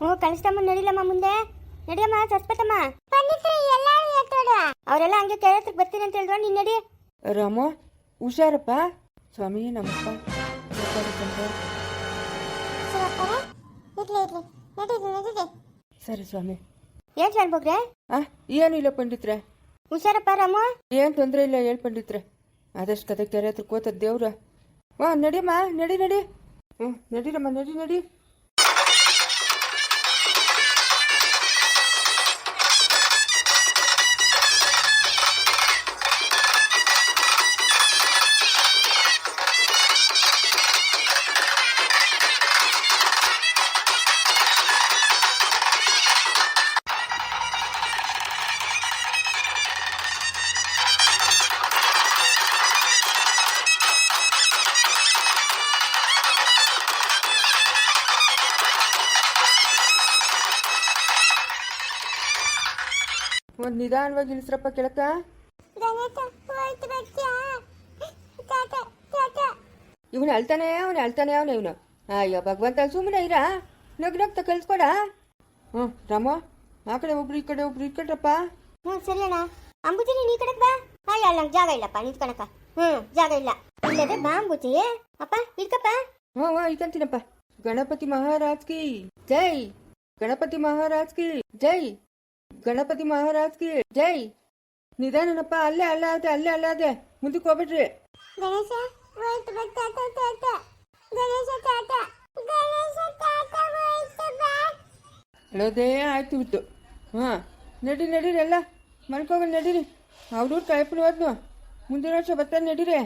ಹ್ಞೂ ಕಳಿಸ್ತಮ್ಮ ನಡಿಲಮ್ಮ ಮುಂದೆ. ನಡಿಯಮ್ಮ ಸಸ್ಪತಮ್ಮ. ಅವರೆಲ್ಲ ಹಂಗೆ ಕೇಳತ್ರ ಬರ್ತೀನಿ ಅಂತ ಹೇಳಿದ್ರು. ನೀನ್ ನಡಿ. ರಾಮ ಹುಷಾರಪ್ಪ? ಸ್ವಾಮಿ ನಮ್ಮಪ್ಪ. ಸರಿ ಸ್ವಾಮಿ. ಏನ್ ಶಾನ್ಬೋಗ್ರೆ ಆ ಇಲ್ಲ ಪಂಡಿತ್ರೆ. ಹುಷಾರಪ್ಪ ರಾಮ. ಏನ್ ತೊಂದ್ರೆ ಇಲ್ಲ ಹೇಳ್ ಪಂಡಿತ್ರೆ. ಆದಷ್ಟು ಕತೆ ಕೆರೆ ಹತ್ರ ಕೂತದ ದೇವ್ರ. ವಾ ನಡಿಯಮ್ಮ ನಡಿ ನಡಿ. ಹ್ಞೂ ನಡಿರಮ್ಮ ನಡಿ ನಡಿ. ಒಂದು ನಿಧಾನವಾಗಿ ಇಳಿಸ್ರಪ್ಪ ಕೆಳಕ ಇವನು ಅಳ್ತಾನೆ ಅವನು ಅಳ್ತಾನೆ ಅವನು ಇವನು. ಅಯ್ಯೋ ಭಗವಂತ ಸುಮ್ಮನೆ ಇರಾ. ನಗ್ ನಗ್ತ ಕಲ್ಸ್ಕೊಡ. ಹ್ಞೂ ರಾಮ ಆ ಕಡೆ ಒಬ್ರು ಈ ಕಡೆ ಒಬ್ರು ಇಟ್ಕೊಟ್ರಪ್ಪ ಹ್ಞೂ ಸರಿ ಅಣ್ಣ. ಅಂಬುಜಿ ನೀನು ಈ ಕಡೆಗೆ ಬಾ. ಅಯ್ಯ ಅಲ್ಲ ಜಾಗ ಇಲ್ಲಪ್ಪ ನಿಂತ್ಕೊಳಕ ಹ್ಞೂ ಜಾಗ ಇಲ್ಲ. ಇಲ್ಲದೆ ಬಾ ಅಂಬುಜಿ. ಅಪ್ಪ ಇಡ್ಕಪ್ಪ ಹ್ಞೂ ಹ್ಞೂ ಇಕ್ಕಂತೀನಪ್ಪ ಗಣಪತಿ ಮಹಾರಾಜ್ ಕಿ. ಜೈ. ಗಣಪತಿ ಮಹಾರಾಜ್ ಕಿ. ಜೈ. ಗಣಪತಿ ಮಹಾರಾಜ್ ಕಿ ಜೈ. ನಿಧಾನನಪ್ಪ ಅಲ್ಲೇ ಅಲ್ಲಾದೆ ಅದೇ ಅಲ್ಲೇ ಅಲ್ಲಾದೆ ಅದೇ. ಮುಂದಕ್ಕೆ ಹೋಗ್ಬಿಟ್ರಿ. ಗಣೇಶ ಹೋಯ್ತು ಬಾ ತಾತ ತಾತ. ಗಣೇಶ ತಾತ ಗಣೇಶ ತಾತ ಹೋಯ್ತು ಬಾ. ಹೇಳೋದೇ ಆಯ್ತು ಬಿಟ್ಟು. ಹಾ ನಡಿ ನಡೀರಿ ಎಲ್ಲ. ಮಲ್ಕೋಗಿ ನಡೀರಿ. ಅವ್ರವ್ರು ಕಾಯ್ಪುಣ ಹೋದ್ನು ಮುಂದಿನ ವರ್ಷ ಬರ್ತಾನೆ ನಡೀರಿ.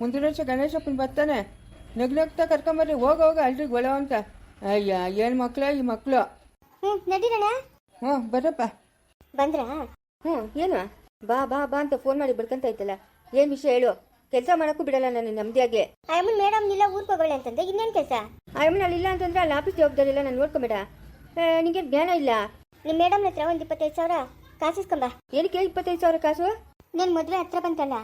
ಮುಂದಿನ ವರ್ಷ ಗಣೇಶಪ್ಪನ ಬರ್ತಾನೆ. ನಗ್ ನಗ್ತಾ ಕರ್ಕೊಂಬರ್ರಿ. ಹೋಗ ಹೋಗ ಅಲ್ರಿ ಗೊಳ ಅಂತ. ಅಯ್ಯ ಏನು ಮಕ್ಳ ಈ ಮಕ್ಕಳು ಹ್ಞೂ ನಡೀರಣ್ಣ. ಹ್ಞೂ ಬರ್ರಪ್ಪ. ಬಂದ್ರಾ? ಹ್ಞೂ ಏನು? ಬಾ ಬಾ ಬಾ ಅಂತ ಫೋನ್ ಮಾಡಿ ಬಿಡ್ಕಂತ ಐತಲ್ಲ ಏನು ವಿಷಯ ಹೇಳು? ಕೆಲಸ ಮಾಡೋಕ್ಕೂ ಬಿಡಲ್ಲ ನಾನು ನೆಮ್ಮದಿಯಾಗೆ. ಅಯ್ಯಮ್ಮನ್ ಮೇಡಮ್ ಇಲ್ಲ ಊರ್ಗೆ ಹೋಗೋಳೆ ಅಂತಂದ್ರೆ ಇನ್ನೇನು ಕೆಲಸ? ಅಯ್ಯಮ್ಮನ್ ಅಲ್ಲಿ ಇಲ್ಲ ಅಂತಂದ್ರೆ ಅಲ್ಲಿ ಆಫೀಸ್ ಜವಾಬ್ದಾರಿ ನಾನು ನೋಡ್ಕೊಬೇಡ. ನಿಂಗೆ ಜ್ಞಾನ ಇಲ್ಲ? ನಿಮ್ಮ ಮೇಡಮ್ ಹತ್ರ ಒಂದು ಇಪ್ಪತ್ತೈದು ಸಾವಿರ ಕಾಸಿಸ್ಕೊಂಬ ಏನಕ್ಕೆ ಇಪ್ಪತ್ತೈದು ಸಾವಿರ ಕಾಸು? ನನ್ನ ಮದುವೆ ಹತ್ರ ಬಂತಲ್ಲ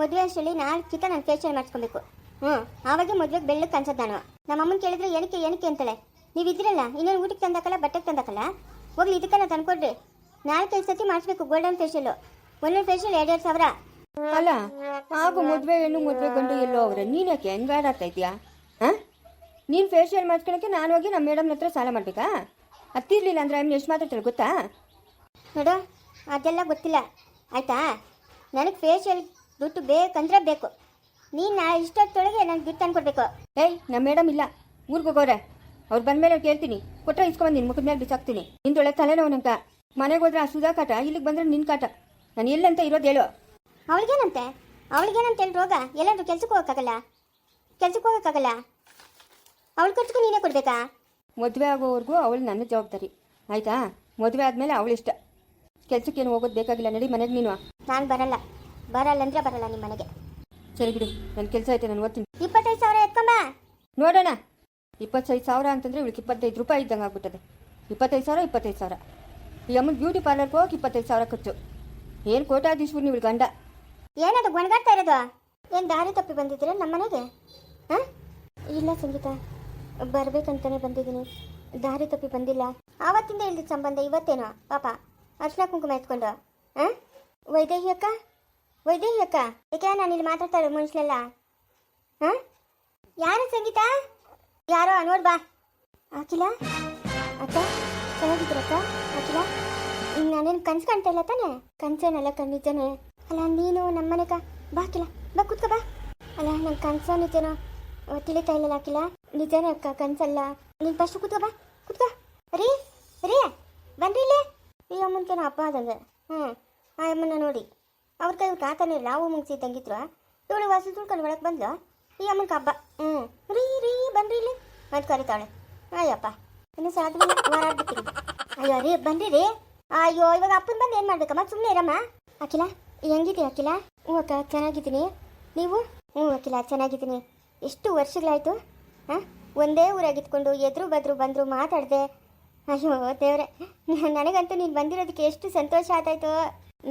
ಮದುವೆ ಅಷ್ಟರಲ್ಲಿ ನಾಳೆ ಚಿಕ್ಕ ನಾನು ಫೇಶಿಯಲ್ ಮಾಡ್ಸ್ಕೊಬೇಕು. ಹ್ಞೂ ಆವಾಗ ಮದುವೆಗೆ ಬೆಳ್ಳಕ್ಕೆ ಕಾಣಿಸೋದು ನಾನು. ನಮ್ಮ ಅಮ್ಮನ ಕೇಳಿದ್ರೆ ಏನಕ್ಕೆ ಏನಕ್ಕೆ ಅಂತಳೆ. ನೀವು ಇದ್ರಲ್ಲ ಇನ್ನೊಂದು ಊಟಕ್ಕೆ ತಂದಾಕಲ್ಲ ಬಟ್ಟೆಗೆ ತಂದಾಕಲ್ಲ? ಹೋಗ್ಲಿ ಇದಕ್ಕೆ ನಾನು ತಂದ್ಕೊಡ್ರಿ. ನಾಲ್ಕೈದು ಸತಿ ಮಾಡಿಸ್ಬೇಕು ಗೋಲ್ಡನ್ ಫೇಶಿಯಲ್ ಒಂದೊಂದು ಫೇಶಿಯಲ್ ಎರಡೆರಡು ಸಾವಿರ. ಅಲ್ಲ ಆಗು ಮದುವೆ ಹೆಣ್ಣು ಮದುವೆ ಗಂಡು ಎಲ್ಲೋ ಅವ್ರೆ. ನೀನು ಯಾಕೆ ಹೆಂಗ್ ಆಡಾಡ್ತಾ ಇದೆಯಾ ಹಾಂ? ನೀನು ಫೇಶಿಯಲ್ ಮಾಡ್ಸ್ಕೊಳಕ್ಕೆ ನಾನು ಹೋಗಿ ನಮ್ಮ ಮೇಡಮ್ನ ಹತ್ರ ಸಾಲ ಮಾಡಬೇಕಾ? ಹತ್ತಿರ್ಲಿಲ್ಲ ಅಂದ್ರೆ ಅವ್ನು ಎಷ್ಟು ಮಾತಾಡ್ತಾಳೆ ಗೊತ್ತಾ? ನೋಡು ಅದೆಲ್ಲ ಗೊತ್ತಿಲ್ಲ. ಆಯ್ತಾ? ನನಗೆ ಫೇಶಿಯಲ್ ದುಡ್ಡು ಬೇಕಂದ್ರೆ ಬೇಕು. ನೀನು ನಾ ಇಷ್ಟೊತ್ತೊಳಗೆ ನನಗೆ ದುಡ್ಡು ತಂದ್ಕೊಡ್ಬೇಕು. ಏಯ್ ನಮ್ಮ ಮೇಡಮ್ ಇಲ್ಲ. ಊರಿಗೆ ಹೋಗೋರೆ. ಅವ್ರು ಬಂದ್ಮೇಲೆ ಕೇಳ್ತೀನಿ. ಕೊಟ್ಟರೆ ಇಸ್ಕೊಂಡು ನಿನ್ನ ಮುಖದ ಮೇಲೆ ಬಿಸಾಕ್ತೀನಿ. ನಿಂದೊಳಗೆ ತಲೆನೋವು ನಂತ ಮನೆಗೆ ಹೋದ್ರೆ ಆ ಸುಧಾ ಕಾಟ ಇಲ್ಲಿಗೆ ಬಂದ್ರೆ ನಿನ್ನ ಕಾಟ. ನಾನು ಎಲ್ಲಂತ ಇರೋದು ಹೇಳು. ಅವಳಿಗೇನಂತೆ? ಅವಳಿಗೇನಂತ ಹೇಳಿ ರೋಗ? ಎಲ್ಲಾದ್ರೂ ಕೆಲ್ಸಕ್ಕೆ ಹೋಗೋಕ್ಕಾಗಲ್ಲ? ಕೆಲ್ಸಕ್ಕೆ ಹೋಗೋಕ್ಕಾಗಲ್ಲ? ಅವಳ ಖರ್ಚಿಗೂ ನೀನೇ ಕೊಡ್ಬೇಕಾ? ಮದುವೆ ಆಗೋವರೆಗೂ ಅವಳು ನನ್ನ ಜವಾಬ್ದಾರಿ. ಆಯಿತಾ? ಮದುವೆ ಆದಮೇಲೆ ಅವಳು ಇಷ್ಟ. ಕೆಲ್ಸಕ್ಕೇನು ಹೋಗೋದು ಬೇಕಾಗಿಲ್ಲ ನಡಿ ಮನೆಗೆ ನೀನು ನಾನು ಬರಲ್ಲ. ಬರಲ್ಲ ಅಂದ್ರೆ ಬರಲ್ಲ ನಿಮ್ಮ ಮನೆಗೆ. ಸರಿ ಬಿಡು ನನ್ನ ಕೆಲಸ ಐತೆ ನಾನು ಓದ್ತೀನಿ. ಇಪ್ಪತ್ತೈದು ಸಾವಿರ ಎತ್ಕೊಂಬ ನೋಡೋಣ. ಇಪ್ಪತ್ತೈದು ಸಾವಿರ ಅಂತಂದರೆ ಇವಳಿಗೆ ಇಪ್ಪತ್ತೈದು ರೂಪಾಯಿ ಇದ್ದಂಗೆ ಆಗ್ಬಿಟ್ಟದೆ. ಇಪ್ಪತ್ತೈದು ಸಾವಿರ ಇಪ್ಪತ್ತೈದು ಸಾವಿರ. ಈ ಅಮ್ಮನ ಬ್ಯೂಟಿ ಪಾರ್ಲರ್ ಹೋಗಿ ಇಪ್ಪತ್ತೈದು ಸಾವಿರ ಖರ್ಚು. ಏನು ಕೋಟಾಧೀಶ್ವರ್ ನೀವು ಗಂಡ? ಏನದು ಗೊಣಗಾಡ್ತಾ ಇರೋದು? ಏನು ದಾರಿ ತಪ್ಪಿ ಬಂದಿದ್ದೀರ ನಮ್ಮ ಮನೆಗೆ? ಹಾಂ? ಇಲ್ಲ ಸಂಗೀತ, ಬರ್ಬೇಕಂತಾನೆ ಬಂದಿದ್ದೀನಿ. ದಾರಿ ತಪ್ಪಿ ಬಂದಿಲ್ಲ. ಆವತ್ತಿಂದ ಇಲ್ದಿದ್ದ ಸಂಬಂಧ ಇವತ್ತೇನೋ, ಪಾಪ. ಅರ್ಶನ ಕುಂಕುಮ ಎತ್ಕೊಂಡು. ಹಾಂ? ವೈದೇಹಿ ಅಕ್ಕ? ವೈದೇಹಿ ಅಕ್ಕ? ಯಾಕೆ ನಾನು ಇಲ್ಲಿ ಮಾತಾಡ್ತಾ ಇರೋ ಮನುಷ್ಯನೆಲ್ಲ? ಹಾಂ? ಯಾರು ಸಂಗೀತ? ಯಾರೋ ನೋಡ್ಬಾ ಬಾ. ಹಾಕಿಲ್ಲ ಅಕ್ಕ? ಚೆನ್ನಾಗಿದ್ದೀರಕ್ಕ ಅಖಿಲ ಈಗ ನಾನೇನು ಕನ್ಸು ಕಾಣ್ತಾ ಇಲ್ಲ ತಾನೆ? ಕನ್ಸೇನಲ್ಲ ಕಣ್ಣಿದ್ದೇನೆ ಅಲ್ಲ, ನೀನು ನಮ್ಮ ಬಾ ಅಖಿಲ. ಬಾ, ಕುತ್ಕೋ, ಬಾ. ಅಲ್ಲ ನನ್ನ ಕನ್ಸ ನಿಜನೋ ತಿಳಿತಾ ಇಲ್ಲಲ್ಲ ಅಖಿಲ. ನಿಜನೇ ಅಕ್ಕ, ಕನ್ಸಲ್ಲ. ನೀನು ಫಸ್ಟ್ ಕುತ್ಕೋ, ಬಾ. ಕುತ್ಕೋ. ರೀ ರೀ. ಬನ್ರಿ ಇಲ್ಲೇ. ಈ ಅಮ್ಮನ ಅಪ್ಪ ಅದಂಗೆ ಹ್ಞೂ ಆ ಅಮ್ಮನ ನೋಡಿ. ಅವ್ರ ಕೈ ಕಾತಾನೆ ಇಲ್ಲ ಅವು ತಂಗಿದ್ರು ಇವಳು ವಾಸ ತುಳ್ಕೊಂಡು ಒಳಗೆ ಬಂದ್ಲು. ಈ ಅಮ್ಮನ ಹಬ್ಬ. ಹ್ಞೂ ರೀ ರೀ, ಬನ್ರಿ ಇಲ್ಲಿ. ಕರಿತಾಳೆ ಅಯ್ಯಪ್ಪ ಇನ್ನು ವಾರ ಆಗ್ಬಿಟ್ಟಿದೆ ಅಯ್ಯೋ ರೀ ಬನ್ರಿ ರೀ. ಅಯ್ಯೋ ಇವಾಗ ಅಪ್ಪನ ಬಂದು ಏನು ಮಾಡ್ಬೇಕಮ್ಮ? ಸುಮ್ಮನೆ ಇರಮ್ಮ. ಅಖಿಲ ಹೆಂಗಿದೆ ಅಖಿಲ? ಹ್ಞೂ ಅಕ್ಕ ಚೆನ್ನಾಗಿದ್ದೀನಿ. ನೀವು? ಹ್ಞೂ ಅಖಿಲ ಚೆನ್ನಾಗಿದ್ದೀನಿ. ಎಷ್ಟು ವರ್ಷಗಳಾಯಿತು? ಹಾಂ? ಒಂದೇ ಊರಾಗಿತ್ಕೊಂಡು ಎದುರು ಬದ್ರು ಬಂದರು ಮಾತಾಡಿದೆ. ಅಯ್ಯೋ ದೇವ್ರೆ. ನನಗಂತೂ ನೀನು ಬಂದಿರೋದಕ್ಕೆ ಎಷ್ಟು ಸಂತೋಷ ಆತಾಯ್ತು.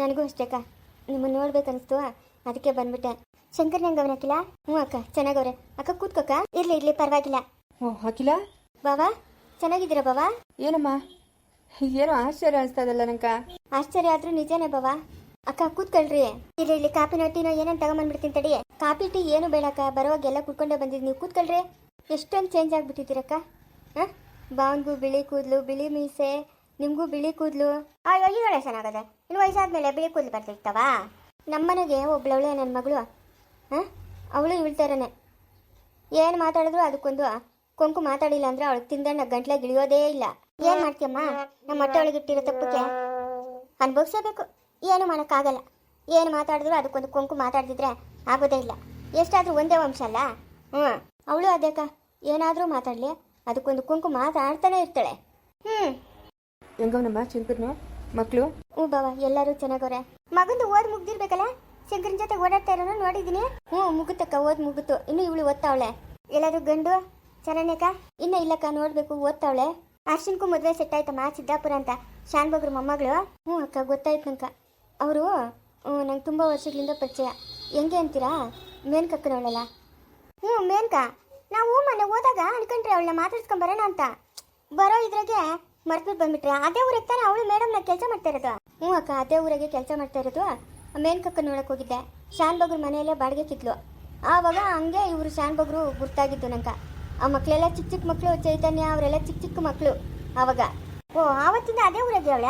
ನನಗೂ ಅಷ್ಟೇ ಅಕ್ಕ. ನಿಮ್ಮನ್ನು ನೋಡ್ಬೇಕನ್ನಿಸ್ತು. ಅದಕ್ಕೆ ಬಂದ್ಬಿಟ್ಟೆ. ಶಂಕರ್ ಹೆಂಗವ್ನ ಅಖಿಲ? ಹ್ಞೂ ಅಕ್ಕ ಚೆನ್ನಾಗವ್ರೆ. ಅಕ್ಕ ಕೂತ್ಕೊಕ್ಕ ಇರ್ಲಿ ಇರ್ಲಿ ಪರವಾಗಿಲ್ಲ. ಓ ಅಖಿಲ? ಬಾವಾ? ಚೆನ್ನಾಗಿದ್ದೀರಾ ಬಾವ? ಏನಮ್ಮ? ಏನೋ ಆಶ್ಚರ್ಯ ಅನಿಸ್ತದಲ್ಲ ನಂಕ. ಆಶ್ಚರ್ಯ ಆದ್ರೂ ನಿಜನೇ ಬಾವ. ಅಕ್ಕ ಕೂತ್ಕೊಳ್ರಿ. ಇಲ್ಲಿ ಇಲ್ಲಿ ಕಾಪಿನೋ ಟೀನೋ ಏನಂತ ತಗೊಂಬಂದ್ಬಿಡ್ತೀನಿ ತಡಿ. ಕಾಪಿ ಟೀ ಏನು ಬೇಡಕ್ಕ ಬರೋವಾಗ ಎಲ್ಲ ಕುತ್ಕೊಂಡೇ ಬಂದಿದ್ದು ನೀವು. ಕೂತ್ಕೊಳ್ರಿ. ಎಷ್ಟೊಂದು ಚೇಂಜ್ ಆಗ್ಬಿಟ್ಟಿದ್ದೀರಕ್ಕ ಹಾಂ? ಬಾವನ್ಗೂ ಬಿಳಿ ಕೂದಲು ಬಿಳಿ ಮೀಸೆ ನಿಮಗೂ ಬಿಳಿ ಕೂದಲು. ಅಯ್ಯೋ ಈಗಳೆ ಚೆನ್ನಾಗದೆ. ಇನ್ನು ವಯಸ್ಸಾದ್ಮೇಲೆ ಬಿಳಿ ಕೂದಲು ಬರ್ತಿರ್ತಾವ ನಮ್ಮನೆಗೆ ಒಬ್ಳವಳೆ ನನ್ನ ಮಗಳು. ಹಾಂ? ಅವಳು ಇವಳ್ತಾರನೆ ಏನು ಮಾತಾಡಿದ್ರು ಅದಕ್ಕೊಂದು ಕೊಂಕು ಮಾತಾಡಿಲ್ಲ ಅಂದ್ರೆ ಅವಳು ತಿಂದಣ್ಣ ಗಂಟ್ಲೆ ಗಿಳಿಯೋದೇ ಇಲ್ಲ. ಏನು ಮಾಡ್ತೀಯಮ್ಮ? ನಮ್ಮ ಹೊಟ್ಟೆ ಒಳಗೆ ಇಟ್ಟಿರೋ ತಪ್ಪಕ್ಕೆ? ಅನುಭವಿಸಬೇಕು ಏನು ಮಾಡೋಕ್ಕಾಗಲ್ಲ. ಏನು ಮಾತಾಡಿದ್ರು ಅದಕ್ಕೊಂದು ಕೊಂಕು ಮಾತಾಡಿದ್ರೆ ಆಗೋದೇ ಇಲ್ಲ. ಎಷ್ಟಾದರೂ ಒಂದೇ ವಂಶ ಅಲ್ಲ? ಹ್ಞೂ ಅವಳು ಅದೇಕ. ಏನಾದರೂ ಮಾತಾಡಲಿ. ಅದಕ್ಕೊಂದು ಕುಂಕು ಮಾತಾಡ್ತಾನೆ ಇರ್ತಾಳೆ. ಹ್ಞೂ ಹೆಂಗವನಮ್ಮ ಶಂಕರ್ನು ಮಕ್ಕಳು ಹ್ಞೂ ಬಾವ ಎಲ್ಲರೂ ಚೆನ್ನಾಗವ್ರೆ. ಮಗಂದು ಓದ್ ಮುಗ್ದಿರ್ಬೇಕಲ್ಲ? ಶಂಕರನ್ ಜೊತೆ ಓಡಾಡ್ತಾ ಇರೋನು ನೋಡಿದ್ದೀನಿ ಹ್ಞೂ ಮುಗುತ್ತಕ್ಕ ಓದ್ ಮುಗುತ್ತು. ಇನ್ನು ಇವಳು ಓದ್ತಾವಳೆ ಎಲ್ಲಾದ್ರೂ ಗಂಡು? ಚೆನ್ನಾನೇಕ ಇನ್ನ ಇಲ್ಲಕ್ಕ, ನೋಡ್ಬೇಕು, ಓದ್ತಾವಳೆ. ಅರ್ಶನ್ಕು ಮದುವೆ ಸೆಟ್ ಆಯ್ತಮ್ಮ, ಸಿದ್ದಾಪುರ ಅಂತ. ಶಾನ್ ಬಗ್ರು ಮೊಮ್ಮಗಳು. ಹ್ಞೂ ಅಕ್ಕ, ಗೊತ್ತಾಯ್ತು ನಂಕ ಅವರು ನಂಗೆ ತುಂಬ ವರ್ಷಗಳಿಂದ ಪರಿಚಯ. ಹೆಂಗೆ ಅಂತೀರಾ? ಮೇನ್ಕಕ್ಕನವಳಲ್ಲ ಹ್ಞೂ, ಮೇನ್ಕ? ನಾವು ಮೊನ್ನೆ ಹೋದಾಗ ಅನ್ಕೊಂಡ್ರೆ ಅವಳನ್ನ ಮಾತಾಡ್ಸ್ಕೊಂಬರೋಣ ಅಂತ. ಬರೋ ಇದ್ರಾಗೆ ಮರ್ತು ಬಂದ್ಬಿಟ್ರೆ, ಅದೇ ಊರಿಗೆ ತಾನೆ ಅವಳು ಮೇಡಮ್ನ ಕೆಲಸ ಮಾಡ್ತಾ ಇರೋದು. ಹ್ಞೂ ಅಕ್ಕ, ಅದೇ ಊರಾಗೆ ಕೆಲಸ ಮಾಡ್ತಾ ಇರೋದು. ಮೇನ್ಕಕ್ಕ ನೋಡಕ್ ಹೋಗಿದ್ದೆ. ಶಾನ್ಬಗ್ರ ಮನೆಯಲ್ಲೇ ಬಾಡಿಗೆ ಕಿತ್ಲು. ಆವಾಗ ಹಂಗೆ ಇವರು ಶಾನ್ಬಗ್ರು ಗುರ್ತಾಗಿದ್ದು ನಂಕ ಆ ಮಕ್ಕಳೆಲ್ಲ ಚಿಕ್ಕ ಚಿಕ್ಕ ಮಕ್ಕಳು ಚೈತನ್ಯ ಅವರೆಲ್ಲ ಚಿಕ್ಕ ಚಿಕ್ಕ ಮಕ್ಕಳು ಆವಾಗ ಓ, ಆವತ್ತಿಂದ ಅದೇ ಊರಿಗೆ ಅವಳ?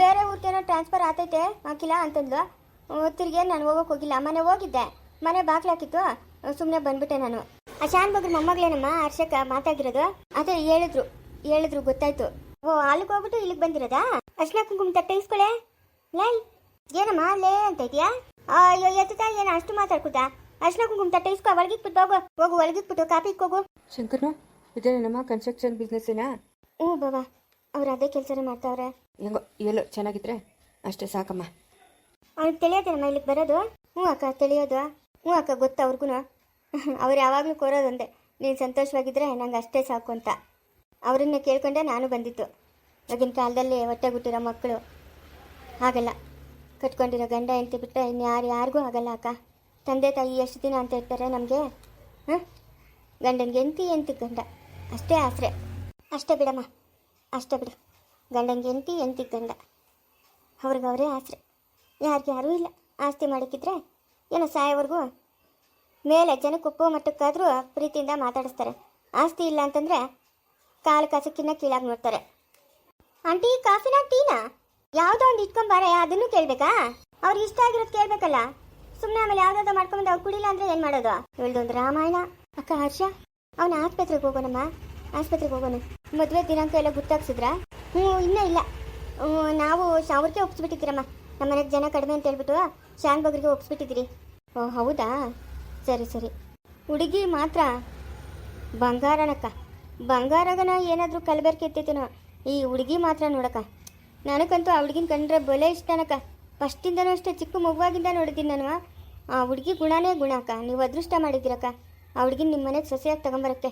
ಬೇರೆ ಊರ್ಗೇನೋ ಟ್ರಾನ್ಸ್ಫರ್ ಆತೈತೆ ಹಾಕಿಲ್ಲ ಅಂತಂದ್ಲು. ತಿರ್ಗಿ ನಾನು ಹೋಗೋಕೆ ಹೋಗಿಲ್ಲ, ಮನೆ ಹೋಗಿದ್ದೆ. ಮನೆ ಬಾಗ್ಲಾಕಿತ್ತು ಸುಮ್ಮನೆ ಬಂದ್ಬಿಟ್ಟೆ ನಾನು. ಆ ಶಾನ್ ಬಗ್ಗೆ ಮೊಮ್ಮಗಳೇನಮ್ಮ ಹರ್ಷಕ್ಕ ಮಾತಾಗಿರೋದು ಅದೇ ಹೇಳಿದ್ರು ಹೇಳಿದ್ರು, ಗೊತ್ತಾಯ್ತು. ಓ ಅಲ್ಲಿಗೆ ಹೋಗ್ಬಿಟ್ಟು ಇಲ್ಲಿಗೆ ಬಂದಿರೋದಾ? ಅರ್ಶನ ಕುಂಕುಮ ತಟ್ಟೆ ಲೈ, ಏನಮ್ಮ, ಲೇ ಅಂತ ಇದೆಯಾ? ಅಯ್ಯೋ, ಎತ್ತುತ್ತಾ, ಏನು ಅಷ್ಟು ಮಾತಾಡ್ಕೊತಾ ಅರ್ಶಿನ ಕುಂಕುಮ ತಟ್ಟೆ ಇಸ್ಕೊ ಒಳಗಿಟ್ಬಿಟ್ಟು ಹೋಗು ಹೋಗು ಒಳಗಿಟ್ಬಿಟ್ಟು ಕಾಪಿ ಇಕ್ಕೋಗು ಶಂಕರ್ನು ಇದೇನಮ್ಮ ಕನ್ಸ್ಟ್ರಕ್ಷನ್ ಬಿಸ್ನೆಸ್ಸೇನಾ ಹ್ಞೂ ಬಾಬಾ ಅವ್ರು ಅದೇ ಕೆಲಸನೇ ಮಾಡ್ತಾವ್ರೆ. ಹೆಂಗೋ ಎಲ್ಲೋ ಚೆನ್ನಾಗಿದ್ರೆ ಅಷ್ಟೇ ಸಾಕಮ್ಮ. ಅವ್ನಿಗೆ ತಿಳಿಯೋದೇನಮ್ಮ ಇಲ್ಲಿಗೆ ಬರೋದು? ಹ್ಞೂ ಅಕ್ಕ ತಿಳಿಯೋದು. ಹ್ಞೂ ಅಕ್ಕ ಗೊತ್ತು ಅವ್ರಿಗೂ ಅವ್ರು ಯಾವಾಗಲೂ ಕೋರೋದೊಂದೇ ನೀನು ಸಂತೋಷವಾಗಿದ್ದರೆ ನಂಗೆ ಅಷ್ಟೇ ಸಾಕು ಅಂತ. ಅವರನ್ನ ಕೇಳ್ಕೊಂಡೆ ನಾನು ಬಂದಿತ್ತು ಆಗಿನ ಕಾಲದಲ್ಲಿ ಹೊಟ್ಟೆ ಹುಟ್ಟಿರೋ ಮಕ್ಕಳು. ಹಾಗಲ್ಲ. ಕಟ್ಕೊಂಡಿರೋ ಗಂಡ ಎಂತ ಬಿಟ್ಟರೆ ಇನ್ಯಾರು ಯಾರಿಗೂ ಆಗಲ್ಲ ಅಕ್ಕ. ತಂದೆ ತಾಯಿ ಎಷ್ಟು ದಿನ ಅಂತ ಇರ್ತಾರೆ ನಮಗೆ? ಹಾಂ? ಗಂಡನಿಗೆ ಎಂತಿ ಎಂತಿ ಗಂಡ. ಅಷ್ಟೇ ಆಸರೆ. ಅಷ್ಟೇ ಬಿಡಮ್ಮ. ಅಷ್ಟೇ ಬಿಡು. ಗಂಡನಿಗೆ ಎಂತಿ ಎಂತಿ ಗಂಡ. ಅವ್ರಿಗೆ ಅವರೇ ಆಸರೆ. ಯಾರಿಗೆ ಯಾರೂ ಇಲ್ಲ. ಆಸ್ತಿ ಮಾಡಿಕ್ಕಿದ್ರೆ ಏನೋ ಸಾಯೋವರೆಗೂ ಮೇಲೆ ಜನಕ್ಕೆ ಒಪ್ಪೋ ಮಟ್ಟಕ್ಕಾದರೂ ಪ್ರೀತಿಯಿಂದ ಮಾತಾಡಿಸ್ತಾರೆ. ಆಸ್ತಿ ಇಲ್ಲ ಅಂತಂದರೆ ಕಾಲು ಕಾಸಕ್ಕಿನ್ನ ಕೀಳಾಗಿ ನೋಡ್ತಾರೆ. ಆಂಟಿ, ಕಾಫಿನಾ, ಟೀನಾ? ಯಾವುದೋ ಒಂದು ಇಟ್ಕೊಂಬಾರೆ ಅದನ್ನು ಕೇಳಬೇಕಾ? ಅವ್ರಿಗೆ ಇಷ್ಟ ಆಗಿರೋದು ಕೇಳಬೇಕಲ್ಲ? ಸುಮ್ಮನೆ ಆಮೇಲೆ ಯಾವ್ದಾದ್ರು ಮಾಡ್ಕೊಂಬಂದು ಅವ್ ಕುಡಿಲ್ಲ ಅಂದ್ರೆ ಏನು ಮಾಡೋದು? ಹೇಳ್ದೊಂದು ರಾಮಾಯಣ. ಅಕ್ಕ ಹರ್ಷ, ಅವನ ಆಸ್ಪತ್ರೆಗೆ ಹೋಗೋಣಮ್ಮ. ಆಸ್ಪತ್ರೆಗೆ ಹೋಗೋಣ. ಮದುವೆ ದಿನಾಂಕ ಎಲ್ಲ ಗೊತ್ತಾಗ್ಸಿದ್ರಾ ಹ್ಞೂ ಇನ್ನೂ ಇಲ್ಲ. ನಾವು ಅವ್ರಿಗೆ ಒಪ್ಸ್ಬಿಟ್ಟಿದ್ದೀರಮ್ಮ. ನಮ್ಮ ಮನೆಗೆ ಜನ ಕಡಿಮೆ ಅಂತ ಹೇಳ್ಬಿಟ್ಟು ಶಾನ್ ಬಗ್ರಿಗೆ ಒಪ್ಸ್ಬಿಟ್ಟಿದ್ದೀರಿ. ಓ, ಹೌದಾ? ಸರಿ ಸರಿ. ಹುಡುಗಿ ಮಾತ್ರ. ಬಂಗಾರನಕ್ಕ. ಬಂಗಾರಗನ ಏನಾದರೂ ಕಲಬೆರಕೆ ಈ ಹುಡುಗಿ ಮಾತ್ರ ನೋಡಕ್ಕ. ನನಗಂತೂ ಆ ಹುಡುಗಿನ ಕಂಡ್ರೆ ಬಲೆ ಇಷ್ಟನಕ್ಕ ಫಸ್ಟಿಂದನೂ ಅಷ್ಟೇ, ಚಿಕ್ಕ ಮಗುವಾಗಿಂದ ನೋಡಿದ್ದೀನಿ ನಾನು. ಆ ಹುಡುಗಿ ಗುಣನೇ ಗುಣ ನೀವು ಅದೃಷ್ಟ ಮಾಡಿದ್ದೀರಕ್ಕ. ಆ ಹುಡುಗಿನ ನಿಮ್ಮ ಮನೆಗೆ ಸೊಸೆಯಾಗಿ ತಗೊಂಬರಕ್ಕೆ.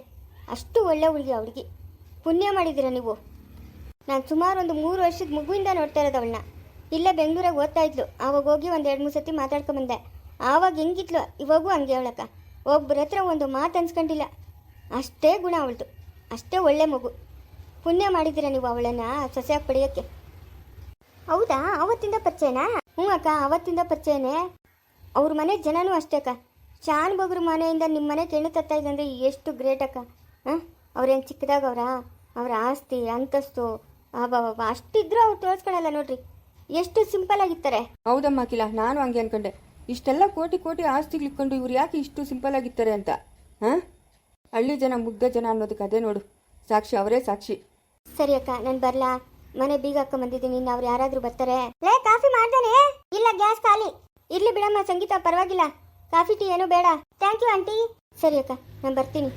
ಅಷ್ಟು ಒಳ್ಳೆ ಹುಡುಗಿ ಆ ಹುಡುಗಿ. ಪುಣ್ಯ ಮಾಡಿದ್ದೀರ ನೀವು. ನಾನು ಸುಮಾರು ಒಂದು ಮೂರು ವರ್ಷದ ಮಗುವಿಂದ ನೋಡ್ತಾ ಇರೋದು ಅವಳನ್ನ. ಇಲ್ಲೇ ಬೆಂಗಳೂರಾಗ ಓದ್ತಾ ಇದ್ಲು. ಆವಾಗ ಹೋಗಿ ಒಂದು ಎರಡು ಮೂರು ಸತಿ ಮಾತಾಡ್ಕೊಂಬಂದೆ ಆವಾಗ ಹೆಂಗಿದ್ಲು? ಇವಾಗೂ ಹಂಗೆ ಅವಳಕ್ಕ. ಒಬ್ಬರ ಹತ್ರ ಒಂದು ಮಾತು ಅನ್ಸ್ಕೊಂಡಿಲ್ಲ. ಅಷ್ಟೇ ಗುಣ ಅವಳದು. ಅಷ್ಟೇ ಒಳ್ಳೆ ಮಗು. ಪುಣ್ಯ ಮಾಡಿದ್ದೀರ ನೀವು ಅವಳನ್ನ ಸೊಸೆಯಾಗಿ ಪಡೆಯೋಕ್ಕೆ. ಹೌದಾ? ಅವತ್ತಿಂದ ಪರಿಚಯನಾ? ಹ್ಞೂ ಅಕ್ಕ ಅವತ್ತಿಂದ ಪರಿಚಯನೇ. ಅವ್ರ ಮನೆ ಜನನೂ ಅಷ್ಟೇ ಅಕ್ಕ. ಶಾನ್ ಬಗ್ರ ಮನೆಯಿಂದ ನಿಮ್ಮ ಮನೆ ಕೆಣ್ಣು ತತ್ತಾ ಇದ್ದಂದ್ರೆ ಎಷ್ಟು ಗ್ರೇಟ್ ಅಕ್ಕ. ಹಾಂ ಅವ್ರೇನು ಅವರಾ? ಅವರ ಆಸ್ತಿ ಅಂತಸ್ತು ಅಬ್ಬಬ್ಬ ಅಷ್ಟಿದ್ರೂ ಅವ್ರು ತೋರಿಸ್ಕೊಳಲ್ಲ ನೋಡ್ರಿ. ಎಷ್ಟು ಸಿಂಪಲ್ ಆಗಿರ್ತಾರೆ ಹೌದಮ್ಮ ಅಖಿಲ ನಾನು ಹಂಗೆ ಅನ್ಕೊಂಡೆ. ಇಷ್ಟೆಲ್ಲ ಕೋಟಿ ಕೋಟಿ ಆಸ್ತಿಗಳಿಕ್ಕೊಂಡು ಇವ್ರು ಯಾಕೆ ಇಷ್ಟು ಸಿಂಪಲ್ ಆಗಿರ್ತಾರೆ ಅಂತ? ಹಾಂ? ಹಳ್ಳಿ ಜನ ಮುಗ್ಧ ಜನ ಅನ್ನೋದಕ್ಕೆ ಅದೇ ನೋಡು. ಸಾಕ್ಷಿ ಅವರೇ ಸಾಕ್ಷಿ. ಸರಿ ಅಕ್ಕ ನಾನು ಬರ್ಲಾ? ಮನೆ ಬೀಗ ಹಾಕೊಂಡ್ ಬಂದಿದ್ದೀನಿ, ಇನ್ನು ಅವ್ರು ಯಾರಾದ್ರೂ ಬರ್ತಾರೆ. ಲೇ, ಕಾಫಿ ಮಾಡ್ದೇನೆ? ಇಲ್ಲ, ಗ್ಯಾಸ್ ಖಾಲಿ. ಇರ್ಲಿ ಬಿಡಮ್ಮ, ಸಂಗೀತ ಪರವಾಗಿಲ್ಲ. ಕಾಫಿ ಟೀ ಏನೂ ಬೇಡ. ಥ್ಯಾಂಕ್ ಯು ಆಂಟಿ ಸರಿ ಅಕ್ಕ, ನಾನು ಬರ್ತೀನಿ.